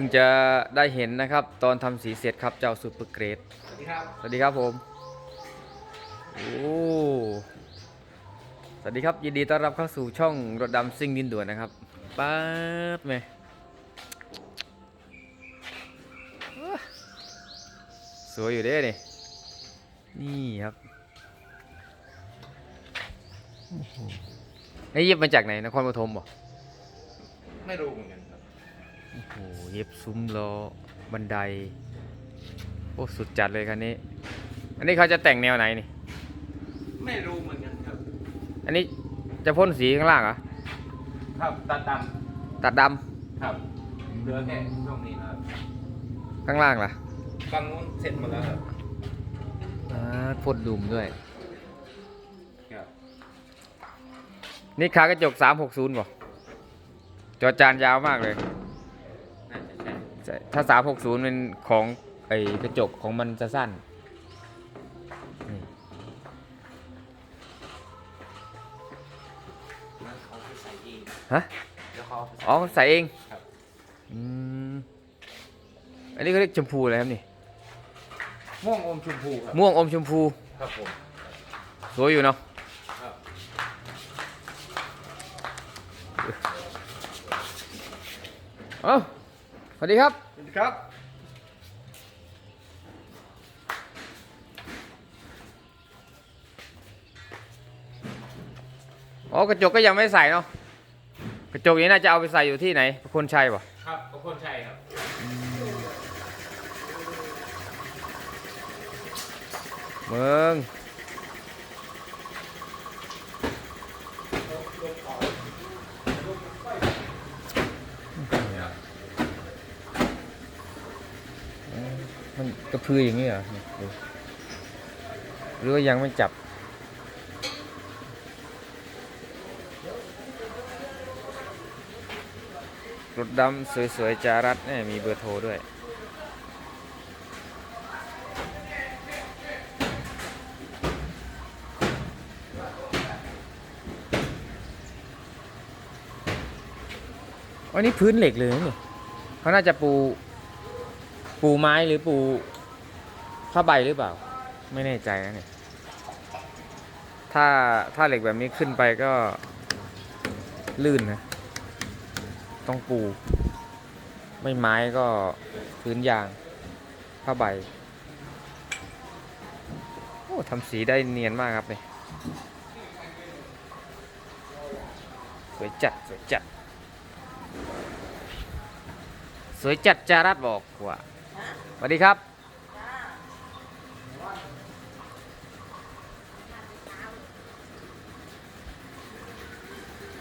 พิ่งจะได้เห็นนะครับ ตอนทำสีเสร็จครับเจ้าซูเปอร์เกรด สวัสดีครับ สวัสดีครับผม โอ้ สวัสดีครับ ยินดีต้อนรับเข้าสู่ช่องรถดำซิ่งดินด่วนนะครับป๊าดแม่สวยอยู่เด้นี่นี่ครับโอ้โหไอ้เย็บมาจากไหนนครปฐมบ่ไม่รู้เหมือนกันครับ โอ้โหเย็บซุ้มล้อบันได โอ้สุดจัดเลยคันนี้ อันนี้เขาจะแต่งแนวไหนนี่ ไม่รู้เหมือนกันครับ อันนี้จะพ่นสีข้างล่างเหรอ ครับตัดดตัดดำครับเหลือแค่ช่วงนี้นะครับำข้างล่างล่ะฝั่งนู้นเสร็จหมดแล้วครับอ่าพ่นดุมด้วย ครับนี่ขากระจก 360บ่จอจานยาวมากเลยน่าจะ ใช่ใช่ถ้า360เป็นของไอ้กระจกของมันจะสั้นนี่แล้วเขาไปใส่เองฮะแล้วเขาไปอ๋อใส่เองครับอืมอันนี้เขาเรียกชมพูอะไรครับนี่ ม่วงอมชมพูครับ ม่วงอมชมพู ครับผม สวยอยู่เนาะครับเอ้า สวัสดีครับ สวัสดีครับ อ๋อกระจกก็ยังไม่ใส่เนาะ กระจกนี้น่าจะเอาไปใส่อยู่ที่ไหนพระคนชัยป่ะครับขอบคุณชัยครับ เมือง กระพืออย่างนี้เหรอหรือว่ายังไม่จับ รถดำสวยๆจารัดเนี่ยมีเบอร์โทรด้วยอันนี้พื้นเหล็กเลยนี่เขาน่าจะปู ปูไม้หรือปู ผ้าใบหรือเปล่า ไม่แน่ใจนะเนี่ยถ้าถ้าเหล็กแบบนี้ขึ้นไปก็ลื่นนะ ต้องปู ไม่ไม้ก็พื้นยางผ้าใบ โอ้ทำสีได้เนียนมากครับเนี่ยสวยจัด สวยจัด สวยจัดจารัดบอกว่าสวัสดีครับ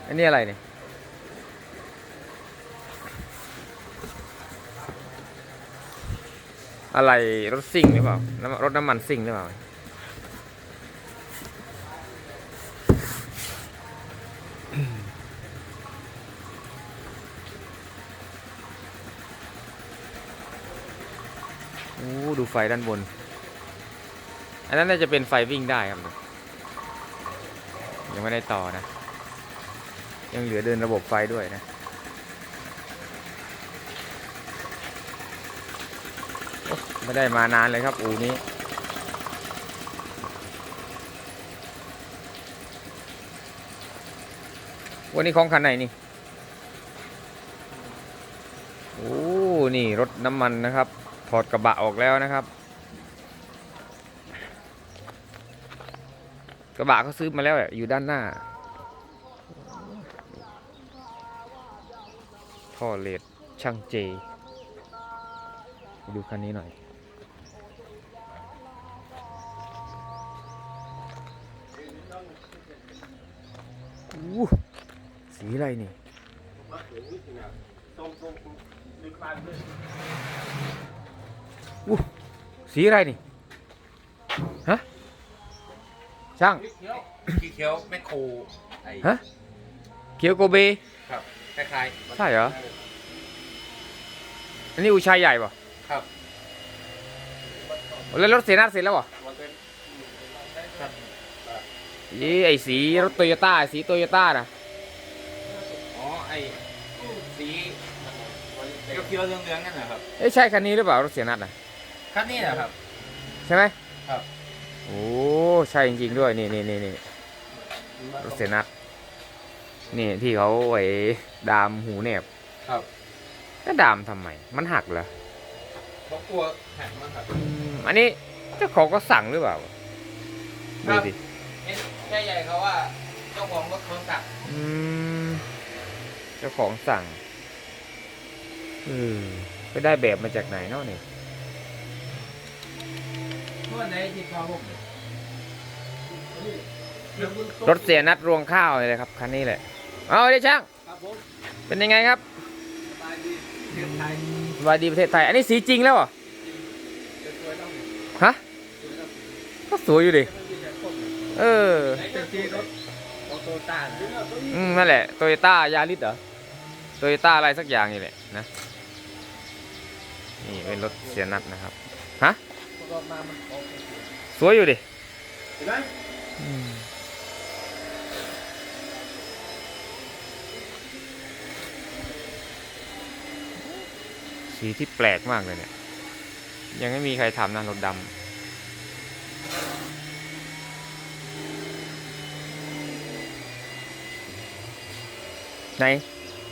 อันนี้อะไรเนี่ยอะไรรถซิ่งหรือเปล่ารถน้ำมันซิ่งหรือเปล่าโอ้ดูไฟด้านบน อันนั้นน่าจะเป็นไฟวิ่งได้ครับ ยังไม่ได้ต่อนะ ยังเหลือเดินระบบไฟด้วยนะ ไม่ได้มานานเลยครับ อูนี้ วันนี้ของคันไหนนี่ โอ้ นี่รถน้ำมันนะครับ ถอดกระบะออกแล้วนะครับ กระบะเขาซื้อมาแล้วอยู่ด้านหน้า ท่อเลดช่างเจไปดูคันนี้หน่อยอู้สีอะไรนี่อู้สีอะไรนี่ ฮะ ช่างขี้เขียวแมคโครไอ้ฮะ เขียวโกเบครับ คล้ายๆใช่เหรอ อันนี้อูชัยใหญ่ป่ะครับแล้วรถเสียนัดเสร็จแล้วป่ะมันเป็นครับยี่ไอสีรถโตโยต้าสีโตโยต้านะอ๋อไอ้สีเขียวๆเหลืองๆนั่นแหละครับเอ้ยใช่คันนี้หรือเปล่ารถเสียนัดนะคันนี้แหละครับ ใช่ไหมครับ โอ้ใช่จริงๆด้วยนี่นี่นี่นี่รถเสียนัด นี่ที่เขาไว้ดามหูเนบครับก็ดามทำไม มันหักเหรอเขากลัวหักมั้งครับ อืมอันนี้เจ้าของก็สั่งหรือเปล่าครัดูบดิเห็นแค่ใหญ่เขาว่าเจ้าของรถเขาสั่งอืมเจ้าของสั่งเออไปได้แบบมาจากไหนเนาะเนี่ยเมื่อไหนที่เขาผมรถเสียนัดรวงข้าวเลยครับคันนี้แหละ เอาดิช่างครับผมเป็นยังไงครับสบายดีเทียมไทยสวัสดีประเทศไทย อันนี้สีจริงแล้วเหรอจะสวยต้องฮะสวยต้องก็สวยอยู่ดิไม่มีแต่คนเออไหนจะตีรถโตโตต้าอืมนั่นแหละโตโยต้ายาริสเหรอโตโยต้าอะไรสักอย่างนี่แหละนะนี่เป็นรถเสียนัดนะครับฮะรถมามันโอเคสวยอยู่ดิเห็นไหม สีที่แปลกมากเลยเนี่ย ยังไม่มีใครทำนะรถดำไหน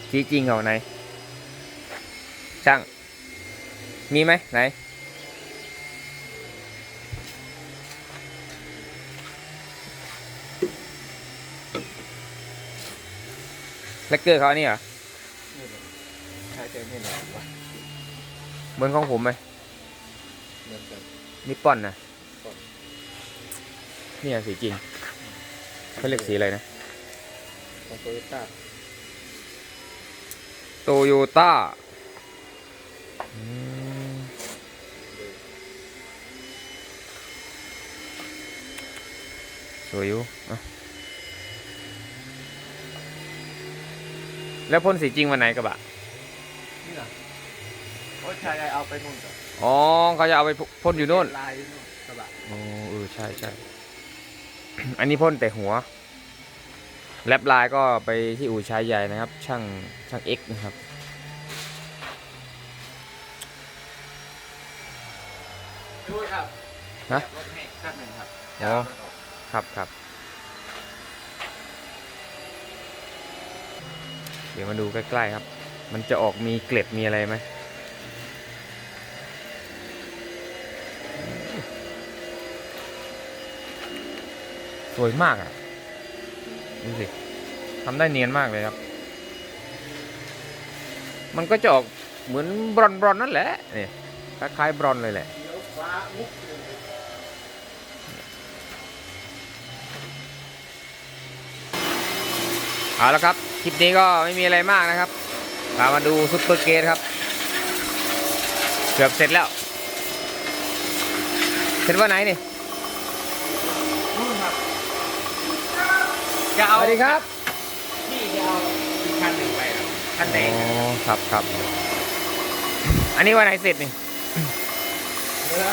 สีจริงเหรอไหน ช่าง มีไหมไหน แลกเกอร์เขาอันนี่เหรอใช่เต็มให้หน่อยว เหมือนของผมไหมเหมือนกันนิปปอนนะเนี่ยสีจริงเขาเรียกสีอะไรนะของโตโยต้าโตโยต้าสวยอยู่อะแล้วพ่นสีจริงวันไหนกระบะนี่เห รอโอ้ยชายเอาไปนู่นก่อนอ๋อเขาจะเอาไปพ่นอยู่โน่นลายอยู่นู่นกระบะอ๋อเออใช่ใช่อันนี้พ่นแต่หัว แลบลายก็ไปที่อู่ชายใหญ่นะครับ ช่างช่างเอ็กนะครับดูครับฮะรถให้คันหนึ่งครับอ๋อครับครับ เดี๋ยวมาดูใกล้ๆครับ มันจะออกมีเกล็ดมีอะไรไหม สวยมากอะ ดูสิทำได้เนียนมากเลยครับ มันก็จะออกเหมือนบรอนบรอนนั่นแหละนี่คล้ายๆบรอนเลยแหละเอาละครับ คลิปนี้ก็ไม่มีอะไรมากนะครับพามาดูซุปเปอร์เกตครับ เกือบเสร็จแล้ว เสร็จวันไหนนี่ครับ จะสเอาวัสดีครับพี่จะเอาอีกคันหนึ่งไปครับคันไหนอ๋อครับครับ อันนี้วันไหนเสร็จนี่ เนื้อ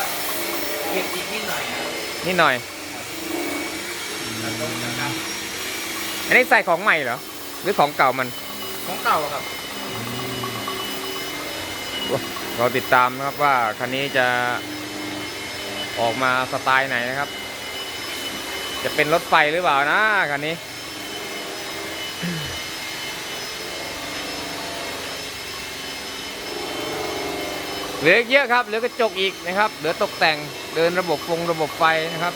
เก็บอีกนิดหน่อยครับนิดหน่อยแล้วต้องนะครับอันนี้ใส่ของใหม่เหรอ หรือของเก่ามัน ของเก่าครับเราติดตามนะครับว่าคันนี้จะออกมาสไตล์ไหนนะครับ จะเป็นรถไฟหรือเปล่านะคันนี้ เหลือเยอะครับ เหลือกระจกอีกนะครับ เหลือตกแต่งเดินระบบฟงระบบไฟนะครับ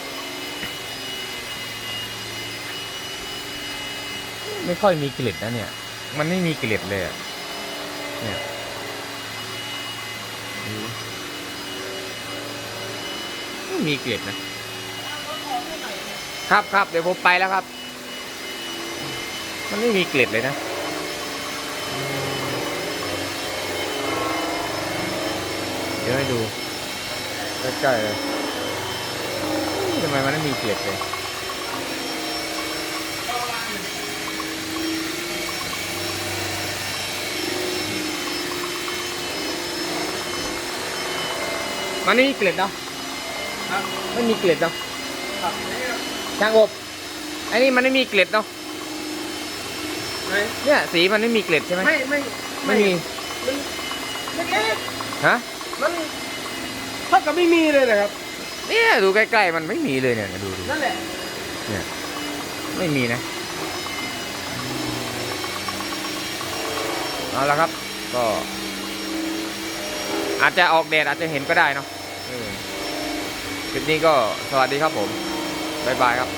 ไม่ค่อยมีกลิ่นนะเนี่ย มันไม่มีกลิ่นเลยเนี่ยไม่มีเกล็ดนะ ครับครับเดี๋ยวผมไปแล้วครับ มันไม่มีเกล็ดเลยนะ ดี๋ยวให้ดูใกล้ๆเลยทำไมมันไม่มีเกล็ดเลยมันไม่มีเกล็ดเนาะครับไม่มีเกล็ดเนาะครับนี่ครับช่างอบไอ้นี่มันไม่มีเกล็ดเนาะไหนเนี่ยสีมันไม่มีเกล็ดใช่ไหมไม่ไม่ไม่มีมันเล็กฮะๆ มันเท่ากับไม่มีเลยนะครับ เนี่ยดูใกล้ๆมันไม่มีเลยเนี่ยดูดูนั่นแหละไม่มีนะเอาละครับ ก็ อาจจะออกแดดอาจจะเห็นก็ได้เนาะเออคลิปนี้ก็สวัสดีครับผม บ๊ายบายครับ